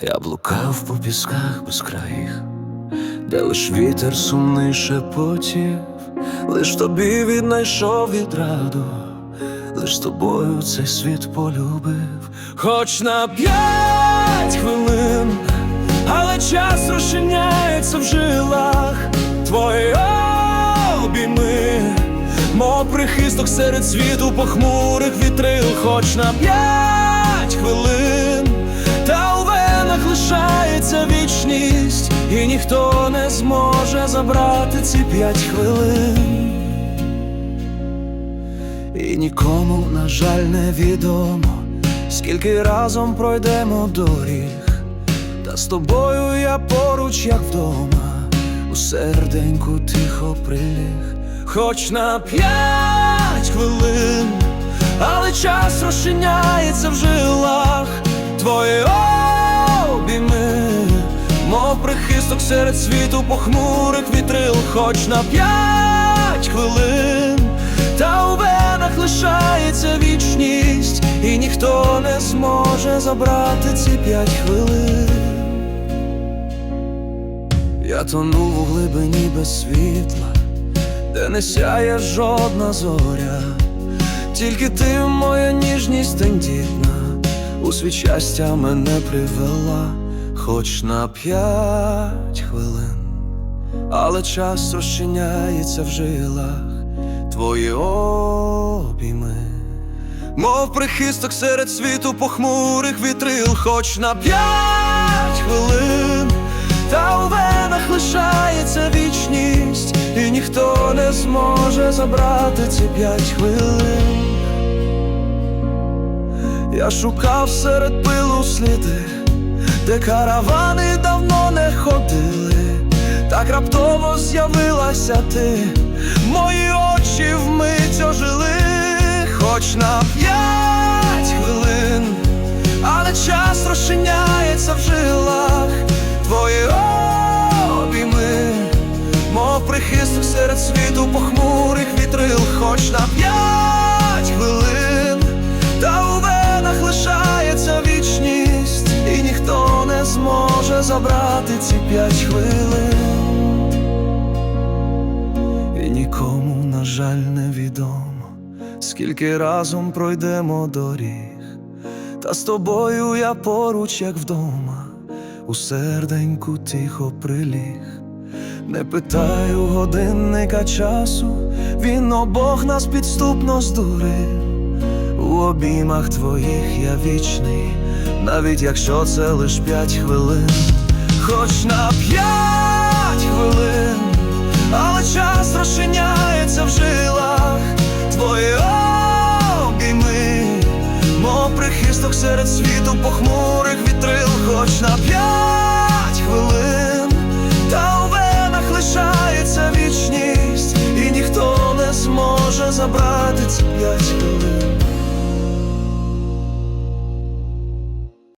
Я блукав по пісках безкраїх, де лиш вітер сумний шепотів, лиш тобі віднайшов відраду, лиш тобою цей світ полюбив, хоч на п'ять хвилин, але час розчиняється в жилах. Твої обійми, мов прихисток серед світу похмурих вітрил, хоч на п'ять хвилин, ніхто не зможе забрати ці п'ять хвилин. І нікому, на жаль, не відомо, скільки разом пройдемо доріг, та з тобою я поруч, як вдома, у серденьку тихо приліг, хоч на п'ять хвилин, але час розчиняється в прихисток серед світу похмурих вітрил, хоч на п'ять хвилин, та у венах лишається вічність, і ніхто не зможе забрати ці п'ять хвилин. Я тону у глибині без світла, де не сяє жодна зоря, тільки ти, моя ніжність тендітна, у світ щастя мене привела, хоч на п'ять хвилин, але час розчиняється в жилах твої обійми. Мов прихисток серед світу похмурих вітрил, хоч на п'ять хвилин, та у венах лишається вічність, і ніхто не зможе забрати ці п'ять хвилин. Я шукав серед пилу сліди, де каравани давно не ходили, так раптово з'явилася ти, мої очі вмить ожили, хоч на п'ять хвилин, але час розчиняється в жилах. Твої обійми, мов прихисток серед світу похмурих вітрил, хоч на п'ять забрати ці п'ять хвилин. І нікому, на жаль, не відомо, скільки разом пройдемо доріг, та з тобою я поруч, як вдома, у серденьку тихо приліг. Не питаю годинника часу, він обох нас підступно здурив. У обіймах твоїх я вічний, навіть якщо це лиш п'ять хвилин, хоч на п'ять хвилин, але час розчиняється в жилах твої обійми, мов прихисток серед світу похмурих вітрил, хоч на п'ять хвилин, та у венах лишається вічність, і ніхто не зможе забрати ці п'ять хвилин.